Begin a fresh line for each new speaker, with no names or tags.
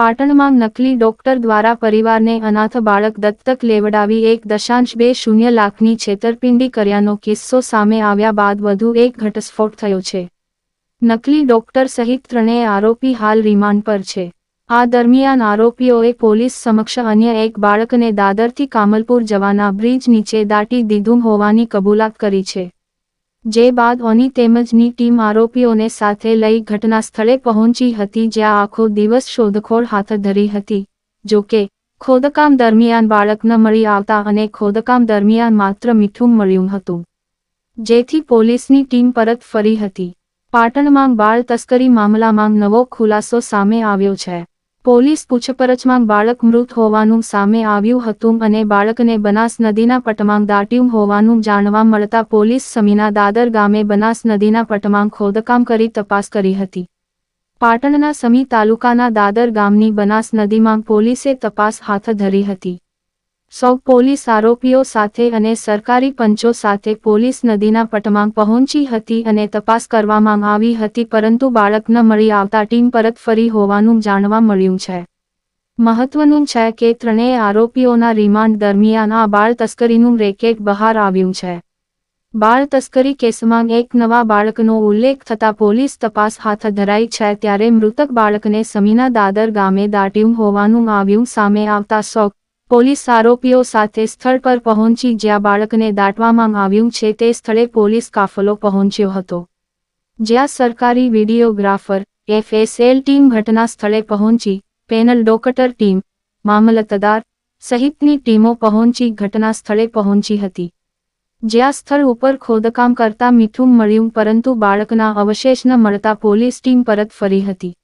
પાટણમાં નકલી ડોક્ટર દ્વારા પરિવારને અનાથ બાળક દત્તક લેવડાવી એક દશાંશ બે શૂન્ય લાખની છેતરપિંડી કર્યાનો કિસ્સો સામે આવ્યા બાદ વધુ એક ઘટસ્ફોટ થયો છે. નકલી ડોક્ટર સહિત ત્રણેય આરોપી હાલ રિમાન્ડ પર છે. આ દરમિયાન આરોપીઓએ પોલીસ સમક્ષ અન્ય એક બાળકને દાદરથી કામલપુર જવાના બ્રિજ નીચે દાટી દીધું હોવાની કબૂલાત કરી છે. જે બાદ ઓની તેમજની ટીમ આરોપીઓને સાથે લઈ ઘટના સ્થળે પહોંચી હતી જ્યાં આખો દિવસ શોધખોળ હાથ ધરી હતી. જો કે, ખોદકામ દરમિયાન બાળક ન મળી આવતા અને ખોદકામ દરમિયાન માત્ર મીઠું મળ્યું હતું. જેથી પોલીસની ટીમ પરત ફરી હતી. પાટણમાં બાળ તસ્કરી મામલામાં નવો ખુલાસો સામે આવ્યો છે. પોલીસ પૂછપરછમાં બાળક મૃત હોવાનું સામે આવ્યું હતું અને બાળકને બનાસ નદીના પટમાં દાટ્યું હોવાનું જાણવા મળતા પોલીસ સમીના દાદર ગામે બનાસ નદીના પટમાં ખોદકામ કરી તપાસ કરી હતી. પાટણના સમી તાલુકાના દાદર ગામની બનાસ નદીમાં પોલીસે તપાસ હાથ ધરી હતી. સૌ પોલીસ આરોપીઓ સાથે અને સરકારી પંચો સાથે પોલીસ નદીના પટમાં પહોંચી હતી અને તપાસ કરવામાં આવી હતી, પરંતુ બાળક ન મળી આવતા ટીમ પરત ફરી હોવાનું જાણવા મળ્યું છે. મહત્વનું છે કે ત્રણેય આરોપીઓના રિમાન્ડ દરમિયાન આ બાળ તસ્કરીનું રેકેટ બહાર આવ્યું છે. બાળ તસ્કરી કેસમાં એક નવા બાળકનો ઉલ્લેખ થતાં પોલીસ તપાસ હાથ ધરાઈ છે ત્યારે મૃતક બાળકને સમીના દાદર ગામે દાટ્યું હોવાનું આવ્યું સામે આવતા શોક પોલીસ આરોપીઓ સાથે સ્થળ પર પહોંચી જ્યાં બાળકને દાટવામાં આવ્યું છે તે સ્થળે પોલીસ કાફલો પહોંચ્યો હતો. જ્યાં સરકારી વિડીયોગ્રાફર, એફએસએલ ટીમ ઘટના સ્થળે પહોંચી, પેનલ ડોકટર ટીમ, મામલતદાર સહિતની ટીમો પહોંચી ઘટના સ્થળે પહોંચી હતી. જ્યાં સ્થળ ઉપર ખોદકામ કરતા મીઠું મળ્યું પરંતુ બાળકના અવશેષ ન મળતા પોલીસ ટીમ પરત ફરી હતી.